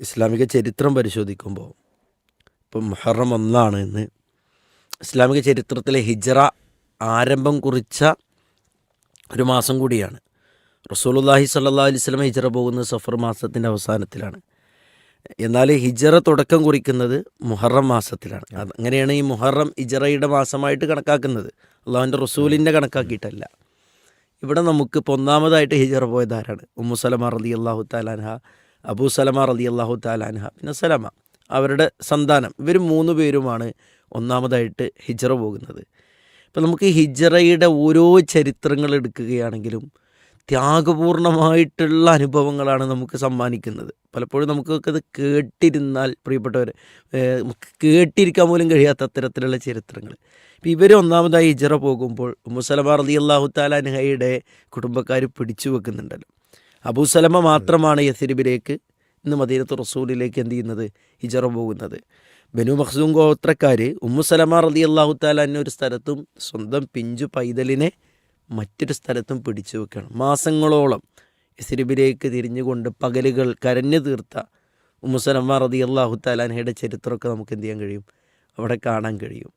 ഇസ്ലാമിക ചരിത്രം പരിശോധിക്കുമ്പോൾ ഇപ്പം മുഹറം ഒന്നാണ് ഇന്ന് ഇസ്ലാമിക ചരിത്രത്തിലെ ഹിജറ ആരംഭം കുറിച്ച ഒരു മാസം കൂടിയാണ്. റസൂലുള്ളാഹി സല്ലാ അലൈഹി വസല്ലം ഹിജറ പോകുന്നത് സഫർ മാസത്തിന്റെ അവസാനത്തിലാണ്. എന്നാൽ ഹിജറ തുടക്കം കുറിക്കുന്നത് മുഹറം മാസത്തിലാണ്. അങ്ങനെയാണ് ഈ മുഹറം ഹിജറയുടെ മാസമായിട്ട് കണക്കാക്കുന്നത്. അള്ളാഹുവിന്റെ റസൂലിന്റെ കണക്കാക്കിയിട്ടല്ല. ഇവിടെ നമുക്ക് ഇപ്പോൾ ഒന്നാമതായിട്ട് ഹിജറ പോയത് ആരാണ്? ഉമ്മു സലമ റലി അള്ളാഹു താലാൻഹ അബൂ സലമ റലി അള്ളാഹു താലാൻഹ പിന്നെ സലമ അവരുടെ സന്താനം ഇവർ മൂന്ന് പേരുമാണ് ഒന്നാമതായിട്ട് ഹിജറ പോകുന്നത്. ഇപ്പം നമുക്ക് ഹിജറയുടെ ഓരോ ചരിത്രങ്ങൾ എടുക്കുകയാണെങ്കിലും ത്യാഗപൂർണമായിട്ടുള്ള അനുഭവങ്ങളാണ് നമുക്ക് സമ്മാനിക്കുന്നത്. പലപ്പോഴും നമുക്കൊക്കെ അത് കേട്ടിരുന്നാൽ പ്രിയപ്പെട്ടവർ നമുക്ക് കേട്ടിരിക്കാൻ പോലും കഴിയാത്ത അത്തരത്തിലുള്ള ചരിത്രങ്ങൾ. ഇപ്പം ഇവർ ഒന്നാമതായി ഹിജറ പോകുമ്പോൾ മുസലമാർ അലി അള്ളാഹു താലാൻഹയുടെ കുടുംബക്കാർ പിടിച്ചു വെക്കുന്നുണ്ടല്ലോ. അബൂസലമ മാത്രമാണ് യസിരിബിലേക്ക് ഇന്ന് മദീനത്ത് റസൂലിലേക്ക് എന്ത് ചെയ്യുന്നത്? ഹിജറ പോകുന്നത്. ബനു മഖ്സൂം ഗോത്രക്കാർ ഉമ്മുസലമ റതി അള്ളാഹു താലാൻ ഒരു സ്ഥലത്തും സ്വന്തം പിഞ്ചു പൈതലിനെ മറ്റൊരു സ്ഥലത്തും പിടിച്ചു വെക്കണം. മാസങ്ങളോളം യസിരിബിലേക്ക് തിരിഞ്ഞുകൊണ്ട് പകലുകൾ കരഞ്ഞു തീർത്ത ഉമ്മുസലമ റതി അള്ളാഹു താലാൻഹയുടെ ചരിത്രമൊക്കെ നമുക്ക് എന്ത് ചെയ്യാൻ കഴിയും? അവിടെ കാണാൻ കഴിയും.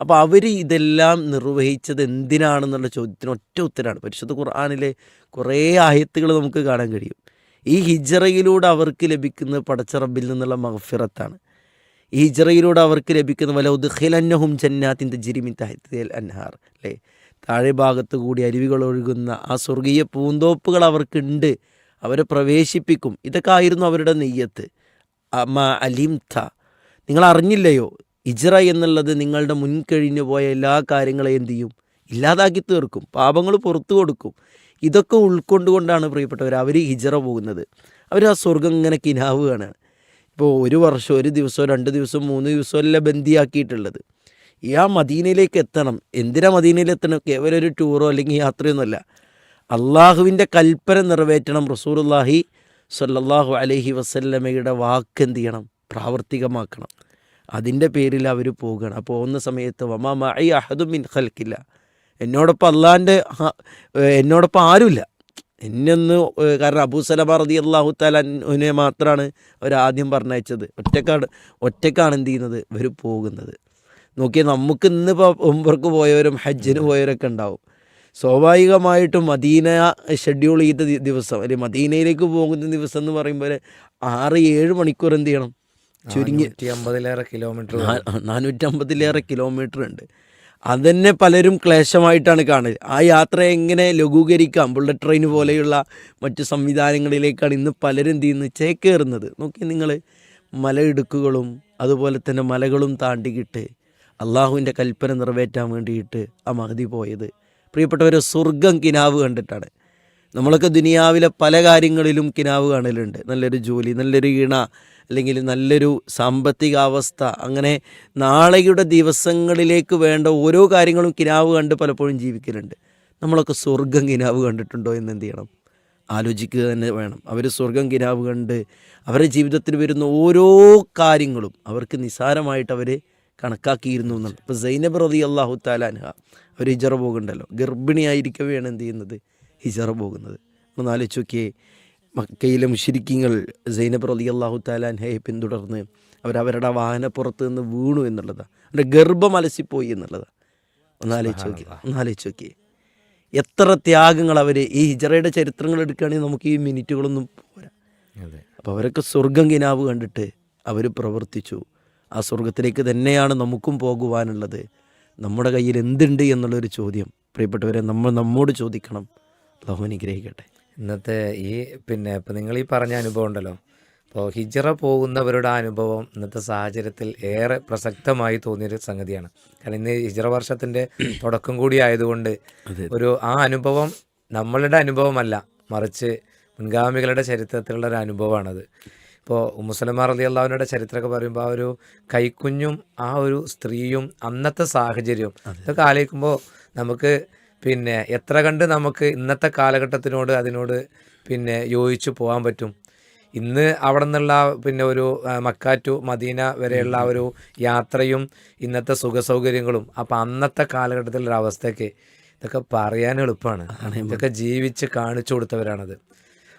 അപ്പോൾ അവർ ഇതെല്ലാം നിർവഹിച്ചത് എന്തിനാണെന്നുള്ള ചോദ്യത്തിന് ഒറ്റ ഉത്തരമാണ് പരിശുദ്ധ ഖുർആാനിലെ കുറേ ആയത്തുകൾ നമുക്ക് കാണാൻ കഴിയും. ഈ ഹിജറയിലൂടെ അവർക്ക് ലഭിക്കുന്ന പടച്ചറബിൽ നിന്നുള്ള മഹഫിറത്താണ് ഈ ഹിജറയിലൂടെ അവർക്ക് ലഭിക്കുന്ന വല ഉദ്ഖിലന്നഹും ജന്നാത്തിന്റെ ജിരിമി താഹിത്തേൽ അൻഹാർ അല്ലേ? താഴെ ഭാഗത്ത് കൂടി അരുവികൾ ഒഴുകുന്ന ആ സ്വർഗീയ പൂന്തോപ്പുകൾ അവർക്കുണ്ട്. അവരെ പ്രവേശിപ്പിക്കും. ഇതൊക്കെ ആയിരുന്നു അവരുടെ നെയ്യത്ത്. അമ അലിംത. നിങ്ങൾ അറിഞ്ഞില്ലയോ ഇജ്റ എന്നുള്ളത് നിങ്ങളുടെ മുൻകഴിഞ്ഞു പോയ എല്ലാ കാര്യങ്ങളെയും എന്ത് ചെയ്യും? ഇല്ലാതാക്കി തീർക്കും. പാപങ്ങൾ പുറത്തു കൊടുക്കും. ഇതൊക്കെ ഉൾക്കൊണ്ടുകൊണ്ടാണ് പ്രിയപ്പെട്ടവർ അവർ ഹിജറ പോകുന്നത്. അവർ ആ സ്വർഗം ഇങ്ങനെ കിനാവ് കാണുകയാണ് ഇപ്പോൾ ഒരു വർഷം ഒരു ദിവസമോ രണ്ട് ദിവസം മൂന്ന് ദിവസമല്ല ബന്ദിയാക്കിയിട്ടുള്ളത്. ഈ ആ മദീനയിലേക്ക് എത്തണം. എന്തിനാ മദീനയിലെത്തണം കേവലം ഒരു ടൂറോ അല്ലെങ്കിൽ യാത്രയൊന്നുമല്ല അള്ളാഹുവിന്റെ കൽപ്പന നിറവേറ്റണം. റസൂലുള്ളാഹി സല്ലാഹു അലഹി വസല്ലമയുടെ വാക്ക് എന്ത് ചെയ്യണം? പ്രാവർത്തികമാക്കണം. അതിന്റെ പേരിൽ അവർ പോവുകയാണ്. അപ്പോൾ പോകുന്ന സമയത്ത് വമാ മൈ അഹദും മിൻ ഖൽക്കില്ല എന്നോടൊപ്പം അള്ളാന്റെ എന്നോടൊപ്പം ആരുമില്ല. എന്നൊന്ന് കാരണം അബൂ സലമ റതി അള്ളാഹു താലിനെ മാത്രമാണ് അവർ ആദ്യം പറഞ്ഞയച്ചത്. ഒറ്റക്കാണ് ഒറ്റക്കാണ് എന്ത് ചെയ്യുന്നത്? ഇവർ പോകുന്നത്. നോക്കിയാൽ നമുക്ക് ഇന്നിപ്പോൾ ഉംബർക്ക് പോയവരും ഹജ്ജിന് പോയവരൊക്കെ ഉണ്ടാവും. സ്വാഭാവികമായിട്ടും മദീന ഷെഡ്യൂൾ ചെയ്ത ദിവസം അല്ലെങ്കിൽ മദീനയിലേക്ക് പോകുന്ന ദിവസം എന്ന് പറയുമ്പോൾ ആറ് ഏഴ് മണിക്കൂർ എന്ത് ചെയ്യണം? ചുരുങ്ങി അമ്പതിലേറെ കിലോമീറ്റർ നാനൂറ്റി നാനൂറ്റമ്പതിലേറെ കിലോമീറ്റർ ഉണ്ട്. അതന്നെ പലരും ക്ലേശമായിട്ടാണ് കാണുന്നത് ആ യാത്ര എങ്ങനെ ലഘൂകരിക്കാം? ബുള്ളറ്റ് ട്രെയിൻ പോലെയുള്ള മറ്റു സംവിധാനങ്ങളിലേക്കാണ് ഇന്ന് പലരും എന്ത് ചെയ്യുന്നത്? ചേക്കേറുന്നത്. നോക്കി നിങ്ങൾ മലയിടുക്കുകളും അതുപോലെ തന്നെ മലകളും താണ്ടിക്കിട്ട് അള്ളാഹുവിന്റെ കൽപ്പന നിറവേറ്റാൻ വേണ്ടിയിട്ട് ആ മഹതി പോയത്. പ്രിയപ്പെട്ടവരെ സ്വർഗം കിനാവ് കണ്ടിട്ടാണ്. നമ്മളൊക്കെ ദുനിയാവിലെ പല കാര്യങ്ങളിലും കിനാവ് കാണലുണ്ട്. നല്ലൊരു ജോലി നല്ലൊരു ഈണ അല്ലെങ്കിൽ നല്ലൊരു സാമ്പത്തികാവസ്ഥ അങ്ങനെ നാളെയുടെ ദിവസങ്ങളിലേക്ക് വേണ്ട ഓരോ കാര്യങ്ങളും കിനാവ് കണ്ട് പലപ്പോഴും ജീവിക്കലുണ്ട്. നമ്മളൊക്കെ സ്വർഗം കിനാവ് കണ്ടിട്ടുണ്ടോ എന്ന് എന്ത് ചെയ്യണം? ആലോചിക്കുക തന്നെ വേണം. അവർ സ്വർഗം കിനാവ് കണ്ട് അവരുടെ ജീവിതത്തിൽ വരുന്ന ഓരോ കാര്യങ്ങളും അവർക്ക് നിസാരമായിട്ട് അവർ കണക്കാക്കിയിരുന്നു എന്നുള്ളത്. ഇപ്പോൾ സൈനബ് റതി അള്ളാഹു താലാൻഹ അവർ ഹിജറ പോകുന്നുണ്ടല്ലോ. ഗർഭിണിയായിരിക്കവെയാണ് എന്ത് ചെയ്യുന്നത്? ഹിജറ പോകുന്നത്. ഒന്ന് ആലോചിച്ച് നോക്കിയേ മക്കയിലെ മുഷിരിക്കിങ്ങൾ സൈനബ് റലി അള്ളാഹു താലാൻഹയെ പിന്തുടർന്ന് അവരവരുടെ വാഹനപ്പുറത്ത് നിന്ന് വീണു എന്നുള്ളതാണ് അവരുടെ ഗർഭം അലസിപ്പോയി എന്നുള്ളതാണ് ഒന്ന് ആലോചിച്ച് നോക്കി ഒന്ന് ആലോചിച്ച് നോക്കിയേ. എത്ര ത്യാഗങ്ങൾ അവർ ഈ ഹിജറയുടെ ചരിത്രങ്ങൾ എടുക്കുകയാണെങ്കിൽ നമുക്ക് ഈ മിനിറ്റുകളൊന്നും പോരാ. അപ്പോൾ അവരൊക്കെ സ്വർഗം കിനാവ് കണ്ടിട്ട് അവർ പ്രവർത്തിച്ചു. ആ സ്വർഗത്തിലേക്ക് തന്നെയാണ് നമുക്കും പോകുവാനുള്ളത്. നമ്മുടെ കയ്യിൽ എന്തുണ്ട് എന്നുള്ളൊരു ചോദ്യം. പ്രിയപ്പെട്ടവരെ നമ്മൾ നമ്മോട് ചോദിക്കണം. അള്ളാഹു അനുഗ്രഹിക്കട്ടെ. ഇന്നത്തെ ഈ പിന്നെ ഇപ്പം നിങ്ങൾ ഈ പറഞ്ഞ അനുഭവം ഉണ്ടല്ലോ. അപ്പോൾ ഹിജറ പോകുന്നവരുടെ അനുഭവം ഇന്നത്തെ സാഹചര്യത്തിൽ ഏറെ പ്രസക്തമായി തോന്നിയൊരു സംഗതിയാണ്. കാരണം ഇന്ന് ഹിജറ വർഷത്തിന്റെ തുടക്കം കൂടി ആയതുകൊണ്ട് ഒരു ആ അനുഭവം നമ്മളുടെ അനുഭവമല്ല മറിച്ച് മുൻഗാമികളുടെ ചരിത്രത്തിലുള്ള ഒരു അനുഭവമാണത്. ഇപ്പോൾ മുസലമാർ അലി അള്ളാഹുവിന്റെ ചരിത്രമൊക്കെ പറയുമ്പോൾ ആ ഒരു കൈക്കുഞ്ഞും ആ ഒരു സ്ത്രീയും അന്നത്തെ സാഹചര്യവും ഇതൊക്കെ ആലോചിക്കുമ്പോൾ നമുക്ക് പിന്നെ എത്ര കണ്ട് നമുക്ക് ഇന്നത്തെ കാലഘട്ടത്തിനോട് അതിനോട് പിന്നെ യോജിച്ച് പോകാൻ പറ്റും? ഇന്ന് അവിടെ നിന്നുള്ള പിന്നെ ഒരു മക്കാറ്റു മക്ക ടു മദീന വരെയുള്ള ഒരു യാത്രയും ഇന്നത്തെ സുഖ സൗകര്യങ്ങളും അപ്പം അന്നത്തെ കാലഘട്ടത്തിലുള്ള അവസ്ഥയ്ക്ക് ഇതൊക്കെ പറയാൻ എളുപ്പമാണ്. ഇതൊക്കെ ജീവിച്ച് കാണിച്ചു കൊടുത്തവരാണത്.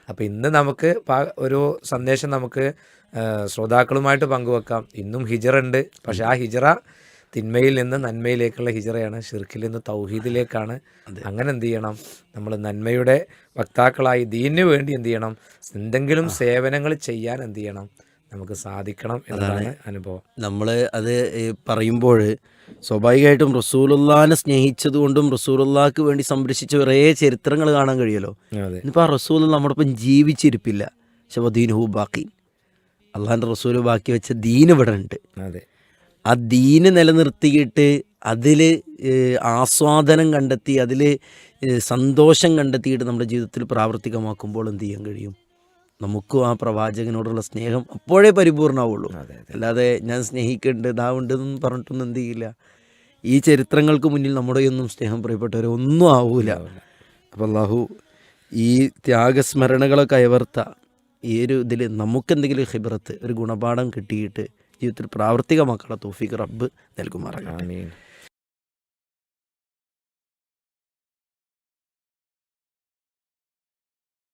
അപ്പം ഇന്ന് നമുക്ക് ഒരു സന്ദേശം നമുക്ക് ശ്രോതാക്കളുമായിട്ട് പങ്കുവെക്കാം. ഇന്നും ഹിജറ ഉണ്ട്. പക്ഷെ ആ ഹിജറ തിന്മയിൽ നിന്ന് നന്മയിലേക്കുള്ള ഹിജറയാണ് ഷിർക്കിൽ നിന്ന് തൗഹീദിലേക്കാണ്. അങ്ങനെ എന്ത് ചെയ്യണം? നമ്മൾ നന്മയുടെ വക്താക്കളായി ദീനു വേണ്ടി എന്ത് ചെയ്യണം? എന്തെങ്കിലും സേവനങ്ങൾ ചെയ്യാൻ എന്ത് ചെയ്യണം? നമുക്ക് സാധിക്കണം എന്നതാണ് അനുഭവം. നമ്മൾ അത് പറയുമ്പോൾ സ്വാഭാവികമായിട്ടും റസൂലുള്ളാനെ സ്നേഹിച്ചതുകൊണ്ടും റസൂലുല്ലാക്ക് വേണ്ടി സംരക്ഷിച്ച കുറേ ചരിത്രങ്ങൾ കാണാൻ കഴിയുമല്ലോ. ഇന്നിപ്പോൾ ആ റസൂൽ നമ്മോടൊപ്പം ജീവിച്ചിരിപ്പില്ല. ശബദീനുഹു ബാക്കി. അള്ളാഹാന്റെ റസൂൽ ബാക്കി വെച്ച ദീൻ ഇവിടെ ഉണ്ട്. അതെ. ആ ദീന് നിലനിർത്തിയിട്ട് അതിൽ ആസ്വാദനം കണ്ടെത്തി അതിൽ സന്തോഷം കണ്ടെത്തിയിട്ട് നമ്മുടെ ജീവിതത്തിൽ പ്രാവർത്തികമാക്കുമ്പോൾ എന്ത് ചെയ്യാൻ കഴിയും? നമുക്കും ആ പ്രവാചകനോടുള്ള സ്നേഹം അപ്പോഴേ പരിപൂർണമാവുള്ളൂ. അല്ലാതെ ഞാൻ സ്നേഹിക്കുന്നുണ്ട് ഇതാവുണ്ട് എന്നൊന്നും പറഞ്ഞിട്ടൊന്നും എന്ത് ചെയ്യില്ല. ഈ ചരിത്രങ്ങൾക്ക് മുന്നിൽ നമ്മുടെ ഒന്നും സ്നേഹം പ്രിയപ്പെട്ടവരെ ഒന്നും ആവൂല. അപ്പോൾ അള്ളാഹു ഈ ത്യാഗസ്മരണകളൊക്കെ അയവർത്ത ഈ ഒരു ഇതിൽ നമുക്കെന്തെങ്കിലും ഹിബറത്ത് ഒരു ഗുണപാഠം കിട്ടിയിട്ട് ജീവിതത്തിൽ പ്രാവർത്തികമാക്കാനുള്ള തോഫിക്ക് റബ്ബ് നൽകുമാറാകട്ടെ.